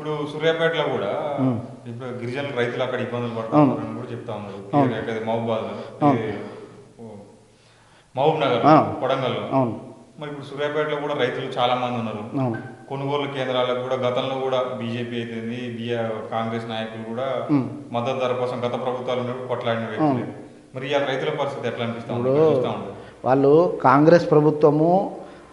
ఇప్పుడు సూర్యాపేటలో కూడా ఇప్పుడు గిరిజన రైతులు అక్కడ ఇబ్బందులు పడుతున్నారని కూడా చెప్తా ఉన్నారు. మహబూబాద్ మహబూబ్ నగర్. కొడంగల్లో. అవును. మరి ఇప్పుడు సూర్యాపేటలో కూడా రైతులు చాలా మంది ఉన్నారు. కొనుగోలు కేంద్రాలకు కూడా గతంలో కూడా బీజేపీ అయితేంది బిఆ కాంగ్రెస్ నాయకులు కూడా మద్దతు ధర కోసం గత ప్రభుత్వాలు కొట్లాడిన వ్యక్తులే. మరి ఆ రైతుల పరిస్థితి ఎట్లా అనిపిస్తా వాళ్ళు కాంగ్రెస్ ప్రభుత్వము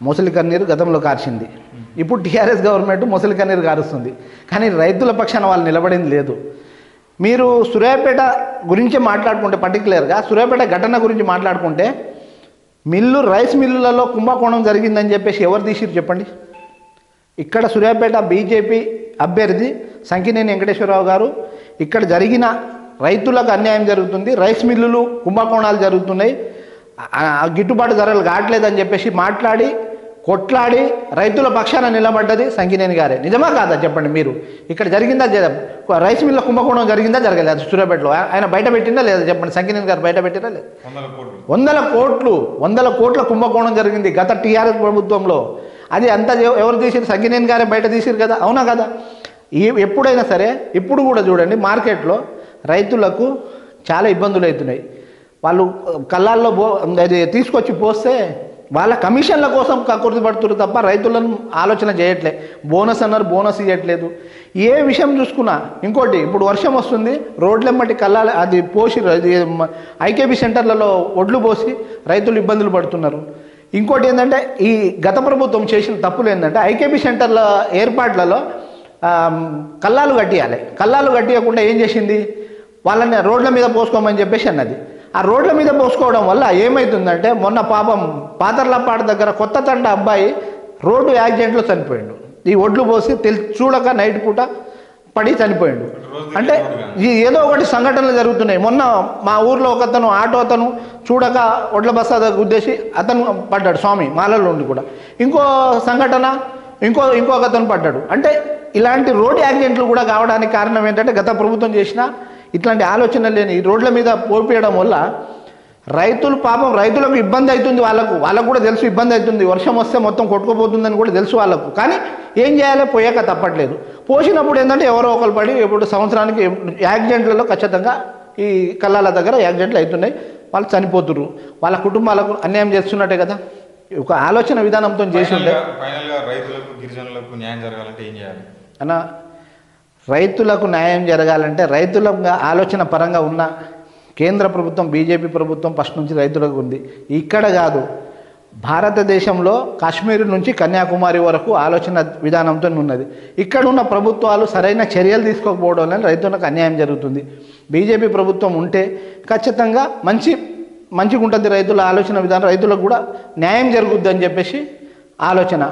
మొసలి కన్నీరు గతంలో కార్చింది. ఇప్పుడు టీఆర్ఎస్ గవర్నమెంట్ ముసలి కన్నీరు కారుస్తుంది. కానీ రైతుల పక్షాన వాళ్ళు నిలబడింది లేదు. మీరు సూర్యాపేట గురించి మాట్లాడుకుంటే పర్టికులర్గా సూర్యాపేట ఘటన గురించి మాట్లాడుకుంటే మిల్లు రైస్ మిల్లులలో కుంభకోణం జరిగిందని చెప్పేసి ఎవరు తీసిరు చెప్పండి? ఇక్కడ సూర్యాపేట బీజేపీ అభ్యర్థి సంకినేని వెంకటేశ్వరరావు గారు ఇక్కడ జరిగిన రైతులకు అన్యాయం జరుగుతుంది రైస్ మిల్లులు కుంభకోణాలు జరుగుతున్నాయి ఆ- గిట్టుబాటు ధరలు కావట్లేదని చెప్పేసి మాట్లాడి కొట్లాడి రైతుల పక్షాన నిలబడ్డది సంకినేని గారే. నిజమా కాదా చెప్పండి మీరు? ఇక్కడ జరిగిందా జర- రైస్ మిల్ల కుంభకోణం జరిగిందా జరగలేదు? సూర్యాపేటలో ఆయన బయట పెట్టిందా లేదా చెప్పండి? సంకినేని గారు బయట పెట్టినా లేదా? వందల కోట్లు. వందల కోట్లు. కుంభకోణం జరిగింది గత టీఆర్ఎస్ ప్రభుత్వంలో. అది అంతా ఎవ- ఎవరు తీసిరు? సంగినేని గారే బయట తీసిరు కదా? అవునా కదా? ఈ ఎప్పుడైనా సరే ఇప్పుడు కూడా చూడండి మార్కెట్లో రైతులకు చాలా ఇబ్బందులు అవుతున్నాయి. వాళ్ళు కళ్ళాల్లో అది తీసుకొచ్చి పోస్తే వాళ్ళ కమిషన్ల కోసం కకృతి పడుతున్నారు తప్ప రైతులను ఆలోచన చేయట్లే. బోనస్ అన్నారు బోనస్ ఇవ్వట్లేదు ఏ విషయం చూసుకున్నా ఇంకోటి ఇప్పుడు వర్షం వస్తుంది రోడ్లెమ్మటి కల్లాలి అది పోసి అది ఐకేబీ సెంటర్లలో ఒడ్లు పోసి రైతులు ఇబ్బందులు పడుతున్నారు. ఇంకోటి ఏంటంటే ఈ గత ప్రభుత్వం చేసిన తప్పులు ఏంటంటే ఐకేబీ సెంటర్ల ఏర్పాట్లలో కల్లాలు కట్టియాలి. కల్లాలు కట్టియకుండా ఏం చేసింది? వాళ్ళని రోడ్ల మీద పోసుకోమని చెప్పేసి అన్నది. ఆ రోడ్ల మీద పోసుకోవడం వల్ల ఏమవుతుందంటే మొన్న పాపం పాతర్లపాడు దగ్గర కొత్త తండ అబ్బాయి రోడ్డు యాక్సిడెంట్లో చనిపోయిండు. ఈ ఒడ్లు పోసి తెలి చూడక నైట్ పూట పడి చనిపోయిండు. అంటే ఈ ఏదో ఒకటి సంఘటనలు జరుగుతున్నాయి. మొన్న మా ఊర్లో ఒక అతను ఆటో అతను చూడక ఒడ్ల బస్తా ఉద్దేశి అతను పడ్డాడు స్వామి మాలలో ఉండి కూడా. ఇంకో సంఘటన ఇంకో ఇంకొక అతను పడ్డాడు. అంటే ఇలాంటి రోడ్ యాక్సిడెంట్లు కూడా కావడానికి కారణం ఏంటంటే గత ప్రభుత్వం చేసిన ఇట్లాంటి ఆలోచన లేని ఈ రోడ్ల మీద పోపియడం వల్ల రైతులు పాపం రైతులకు ఇబ్బంది అవుతుంది వాళ్ళకు. వాళ్ళకు కూడా తెలుసు ఇబ్బంది అవుతుంది. వర్షం వస్తే మొత్తం కొట్టుకుపోతుందని కూడా తెలుసు వాళ్ళకు. కానీ ఏం చేయాలి పోయాక తప్పట్లేదు. పోసినప్పుడు ఏంటంటే ఎవరో ఒకరు పడి ఇప్పుడు సంవత్సరానికి యాక్సిడెంట్లలో ఖచ్చితంగా ఈ కళ్ళాల దగ్గర యాక్సిడెంట్లు అవుతున్నాయి. వాళ్ళు చనిపోతున్నారు వాళ్ళ కుటుంబాలకు అన్యాయం చేస్తున్నట్టే కదా. ఒక ఆలోచన విధానంతో చేసి ఉంటే ఫైనల్గా రైతులకు గిరిజనులకు న్యాయం జరగాలంటే ఏం చేయాలి? అన్న రైతులకు న్యాయం జరగాలంటే రైతుల ఆలోచన పరంగా ఉన్న కేంద్ర ప్రభుత్వం బీజేపీ ప్రభుత్వం ఫస్ట్ నుంచి రైతులకు ఉంది. ఇక్కడ కాదు భారతదేశంలో కాశ్మీర్ నుంచి కన్యాకుమారి వరకు ఆలోచన విధానంతో ఉన్నది. ఇక్కడ ఉన్న ప్రభుత్వాలు సరైన చర్యలు తీసుకోకపోవడం వల్ల రైతులకు అన్యాయం జరుగుతుంది. బీజేపీ ప్రభుత్వం ఉంటే ఖచ్చితంగా మంచి మంచిగా ఉంటుంది రైతుల ఆలోచన విధానం రైతులకు కూడా న్యాయం జరుగుద్ది అని చెప్పేసి ఆలోచన.